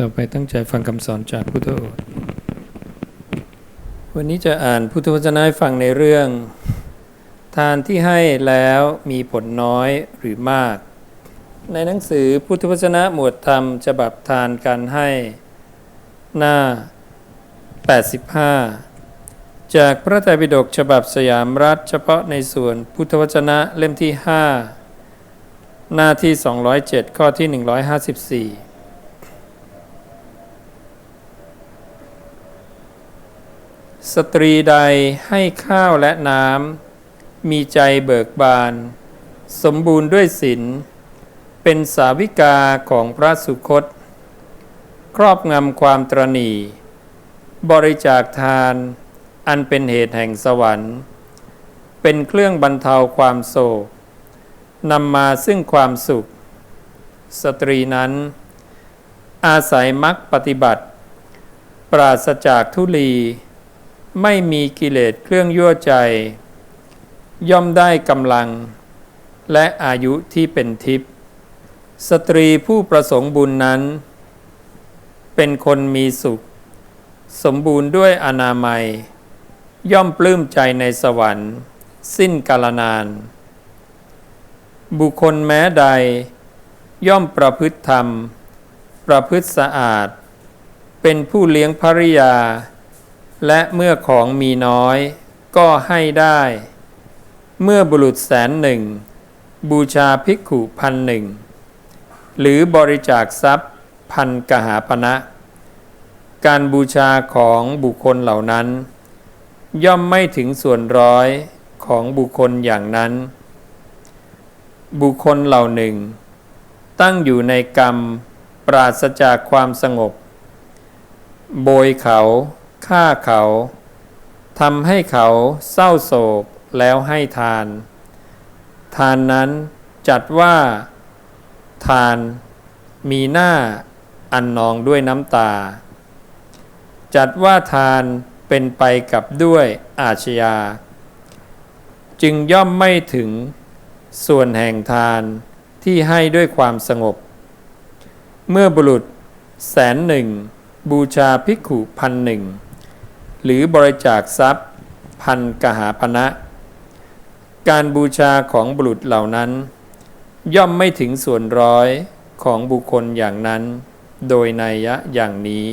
ต่อไปตั้งใจฟังคำสอนจากพุทธโอษฐ์วันนี้จะอ่านพุทธวจนะให้ฟังในเรื่อง ทานที่ให้แล้วมีผลน้อยหรือมาก ในหนังสือพุทธวจนะหมวดธรรมฉบับทานการให้หน้า 85 จากพระไตรปิฎกฉบับสยามรัฐเฉพาะในส่วนพุทธวจนะเล่มที่ 5 หน้าที่ 207 ข้อที่ 154 สตรีใดให้ข้าวและน้ำ มีใจเบิกบาน สมบูรณ์ด้วยศีลเป็นสาวิกาของพระสุคต ครอบงำความตรณีบริจาคทานอันเป็นเหตุแห่งสวรรค์ เป็นเครื่องบรรเทาความโศกนำมาซึ่งความสุข สตรีนั้น อาศัยมรรคปฏิบัติ ปราศจากทุลี ไม่มีกิเลสเครื่องยั่วใจ ย่อมได้กำลัง และอายุที่เป็นทิพย์สตรีผู้ประสงค์บุญนั้น เป็นคนมีสุข สมบูรณ์ด้วยอนามัย ย่อมปลื้มใจในสวรรค์ สิ้นกาลนาน บุคคลแม้ใด ย่อมประพฤติธรรม ประพฤติสะอาด เป็นผู้เลี้ยงภริยา และเมื่อของมีน้อย ก็ให้ได้ เมื่อบุรุษแสนหนึ่ง บูชาภิกขุพันหนึ่ง หรือบริจาคทรัพย์พันกหาปณะการบูชาของบุคคลเหล่านั้น ย่อมไม่ถึงส่วนร้อยของบุคคลอย่างนั้น บุคคลเหล่าหนึ่ง ตั้งอยู่ในกรรมปราศจากความสงบ โบยเขา ฆ่าเขาทำให้เขาเศร้าโศกแล้วให้ทาน ทานนั้นจัดว่า ทานมีหน้าอันนองด้วยน้ำตา จัดว่าทานเป็นไปกับด้วยอาชญา จึงย่อมไม่ถึงส่วนแห่งทานที่ให้ด้วยความสงบ เมื่อบุรุษแสนหนึ่ง บูชาภิกขุพันหนึ่ง หรือบริจาคทรัพย์ พันกหาปณะการบูชาของบุรุษเหล่านั้น ย่อมไม่ถึงส่วนร้อยของบุคคลอย่างนั้น โดยนัยยะอย่างนี้